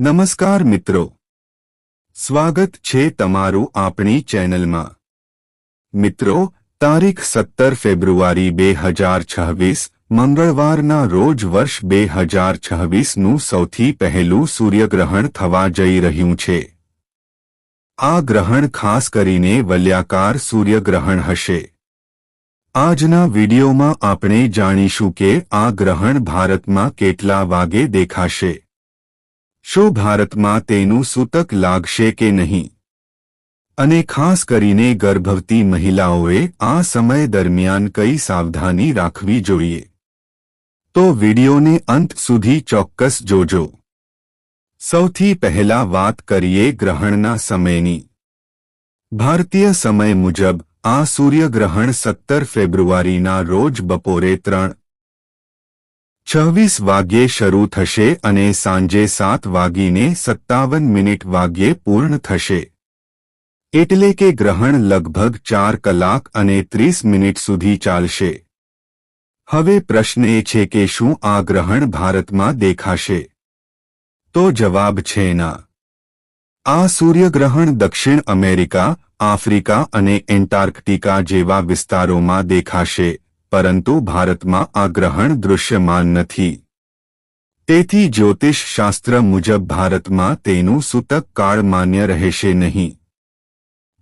નમસ્કાર મિત્રો. સ્વાગત છે તમારું આપણી ચેનલમાં. મિત્રો, તારીખ સત્તર ફેબ્રુઆરી બે હજાર છવ્વીસ, મંગળવારના રોજ વર્ષ બે હજાર છવ્વીસનું સૌથી પહેલું સૂર્યગ્રહણ થવા જઈ રહ્યું છે. આ ગ્રહણ ખાસ કરીને વલ્યાકાર સૂર્યગ્રહણ હશે. આજના વિડિયોમાં આપણે જાણીશું કે આ ગ્રહણ ભારતમાં કેટલા વાગે દેખાશે. શું ભારતમાં તેનું સૂતક લાગશે કે નહીં? અને ખાસ કરીને ગર્ભવતી મહિલાઓએ આ સમય દરમિયાન કઈ સાવધાની રાખવી જોઈએ? તો વિડિયોને અંત સુધી ચોક્કસ જોજો. સૌથી પહેલા વાત કરીએ ગ્રહણના સમયની. ભારતીય સમય મુજબ આ સૂર્યગ્રહણ સત્તર ફેબ્રુઆરીના રોજ બપોરે ત્રણ છવ્વીસ વાગ્યે શરૂ થશે અને સાંજે સાત વાગીને સત્તાવન મિનિટ વાગ્યે પૂર્ણ થશે. એટલે કે ગ્રહણ લગભગ ચાર કલાક અને ત્રીસ મિનિટ સુધી ચાલશે. હવે પ્રશ્ન એ છે કે શું આ ગ્રહણ ભારતમાં દેખાશે? તો જવાબ છે ના. આ સૂર્યગ્રહણ દક્ષિણ અમેરિકા, આફ્રિકા અને એન્ટાર્કટિકા જેવા વિસ્તારોમાં દેખાશે. પરંતુ ભારતમાં આ ગ્રહણ દૃશ્યમાન નથી. તેથી જ્યોતિષ શાસ્ત્ર મુજબ ભારતમાં તેનું સૂતક કાળ માન્ય રહેશે નહીં.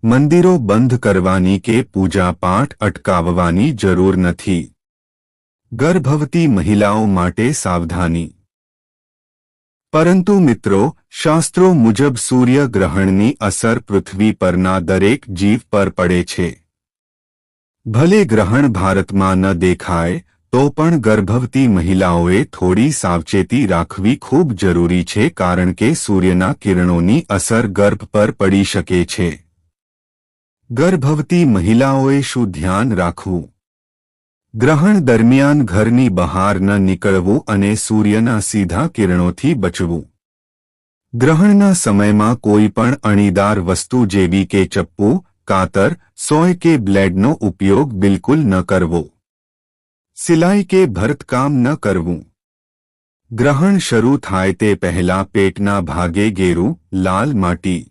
મંદિરો બંધ કરવાની કે પૂજાપાઠ અટકાવવાની જરૂર નથી. ગર્ભવતી મહિલાઓ માટે સાવધાની. પરંતુ મિત્રો, શાસ્ત્રો મુજબ સૂર્ય ગ્રહણની અસર પૃથ્વી પરના દરેક જીવ પર પડે છે. ભલે ગ્રહણ ભારતમાં ન દેખાય, તો પણ ગર્ભવતી મહિલાઓએ થોડી સાવચેતી રાખવી ખૂબ જરૂરી છે કારણ કે સૂર્યના કિરણોની અસર ગર્ભ પર પડી શકે છે. ગર્ભવતી મહિલાઓએ શું ધ્યાન રાખવું? ગ્રહણ દરમિયાન ઘરની બહાર ન નીકળવું અને સૂર્યના સીધા કિરણોથી બચવું. ગ્રહણના સમયમાં કોઈ પણ અણીદાર વસ્તુ જેવી કે ચપ્પુ કાતર, સોય કે બ્લેડનો ઉપયોગ બિલકુલ ન કરવો. સિલાઈ કે ભરતકામ ન કરવું. ગ્રહણ શરૂ થાય તે પહેલા પેટના ભાગે ગેરું, લાલ માટી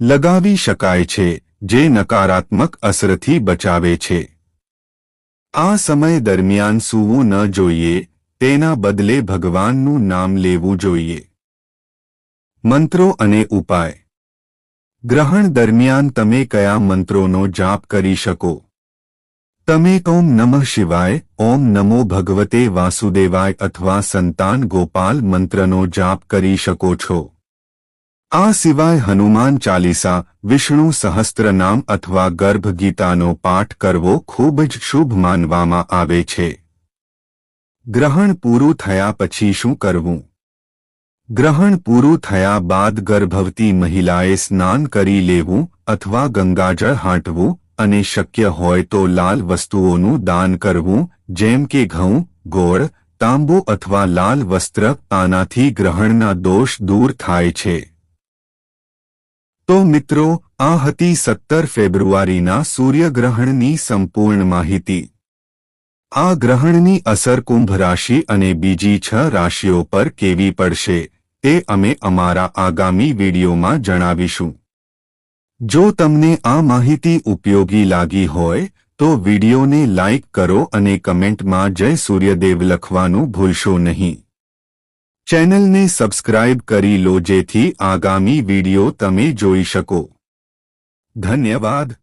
લગાવી શકાય છે, જે નકારાત્મક અસરથી બચાવે છે. આ સમય દરમિયાન સૂવું ન જોઈએ, તેના બદલે ભગવાનનું નામ લેવું જોઈએ. મંત્રો અને ઉપાય ગ્રહણ દરમિયાન તમે કયા મંત્રોનો જાપ કરી શકો? તમે ઓમ નમઃ શિવાય, ઓમ નમો ભગવતે વાસુદેવાય અથવા સંતાન ગોપાલ મંત્રનો જાપ કરી શકો છો. આ સિવાય હનુમાન ચાલીસા, વિષ્ણુ સહસ્ત્રનામ અથવા ગર્ભ ગીતાનો પાઠ કરવો ખૂબ જ શુભ માનવામાં આવે છે. ગ્રહણ પૂરું થયા પછી શું કરવું? ગ્રહણ પૂરું થયા બાદ ગર્ભવતી મહિલાએ સ્નાન કરી લેવું અથવા ગંગાજળ હાંટવું અને શક્ય હોય તો લાલ વસ્તુઓનું દાન કરવું, જેમ કે ઘઉં, ગોળ, તાંબુ અથવા લાલ વસ્ત્ર આનાથી ગ્રહણના દોષ દૂર થાય છે. તો મિત્રો, આ હતી સત્તર ફેબ્રુઆરીના સૂર્યગ્રહણની સંપૂર્ણ માહિતી. આ ગ્રહણની અસર કુંભ રાશિ અને બીજી છ રાશિઓ પર કેવી પડશે? તે અમે અમારા આગામી વિડીયોમાં જણાવીશું. જો તમને આ માહિતી ઉપયોગી લાગી હોય, તો વિડીયોને લાઇક કરો અને કમેન્ટમાં જય સૂર્યદેવ લખવાનું ભૂલશો નહીં. ચેનલને સબસ્ક્રાઇબ કરી લો જેથી આગામી વીડિયો તમે જોઈ શકો. ધન્યવાદ.